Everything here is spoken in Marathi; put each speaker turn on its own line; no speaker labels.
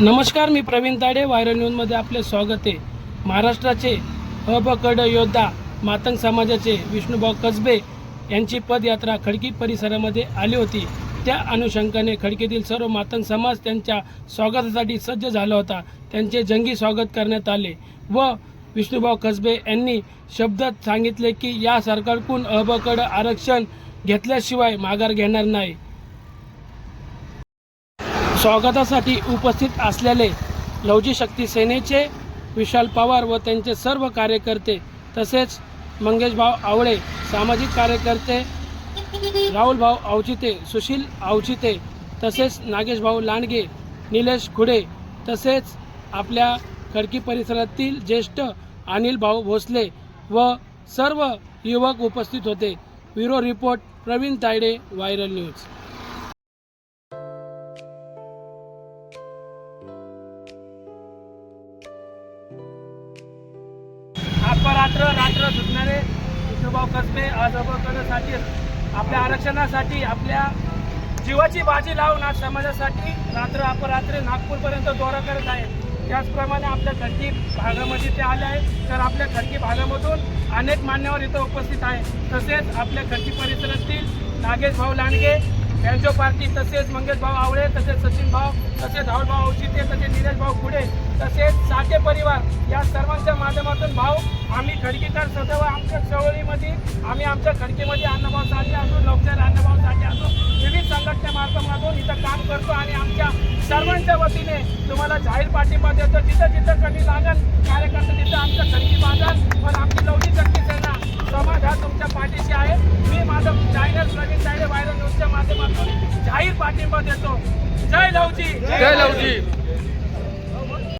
नमस्कार मी प्रवीण ताडे व्हायरल न्यूजमध्ये आपले स्वागत आहे. महाराष्ट्राचे अबकड योद्धा मातंग समाजाचे विष्णुभाऊ कसबे यांची पदयात्रा खडकी परिसरामध्ये आली होती. त्या अनुषंगाने खडकीतील सर्व मातंग समाज त्यांच्या स्वागतासाठी सज्ज झाला होता. त्यांचे जंगी स्वागत करण्यात आले व विष्णुभाऊ कसबे यांनी शब्दात सांगितले की या सरकारकडून अबकड आरक्षण घेतल्याशिवाय माघार घेणार नाही. स्वागतासाठी उपस्थित असलेले लवजी शक्ती सेनेचे विशाल पवार व त्यांचे सर्व कार्यकर्ते तसेच मंगेशभाऊ आवळे सामाजिक कार्यकर्ते राहुलभाऊ आवचिते सुशील आवचिते तसेच नागेशभाऊ लांडगे निलेश खुडे तसेच आपल्या खडकी परिसरातील ज्येष्ठ अनिल भाऊ भोसले व सर्व युवक उपस्थित होते. Bureau report Praveen Tayde viral news. रात्र रात्र सुटणारे विष्णुभाऊ कसबे आज करण्यासाठी आपल्या आरक्षणासाठी आपल्या जीवाची बाजी लावून आज समाजासाठी रात्र अपरात्र नागपूरपर्यंत दौरा करत आहे त्याचप्रमाणे आपल्या खडकी भागामध्ये ते आले आहे तर आपल्या खडकी भागामधून अनेक मान्यवर इथं उपस्थित आहे तसेच आपल्या खडकी परिसरातील नागेश भाऊ लांडगे यांच्या पार्टी तसेच मंगेश भाऊ आवळे तसेच सचिन भाऊ तसेच राहुल भाऊ औचिते तसेच निलेश भाऊ खुडे तसेच साठे परिवार या सर्वांच्या माध्यमातून भाऊ आम्ही खडकीकर सदैव आमच्या चळवळीमध्ये आम्ही आमच्या खडकीमध्ये अन्नभाव साठे असो लोकशाही अन्नभाव साठे असो विविध संघटनेमार्फतातून इथं काम करतो आणि आमच्या सर्वांच्या वतीने तुम्हाला जाहीर पाठिंबा देतो. जिथं जिथं कधी लागल कार्यकर्ते तिथं आमच्या खडकी बांधाल पण आमची लवची शक्ती सेना समाज हा तुमच्या पाठीशी आहे. मी माझं चॅनल प्रवीण तायडे व्हायरल न्यूजच्या माध्यमातून जाहीर पाठिंबा देतो. जय लवजी.
जय लवजी.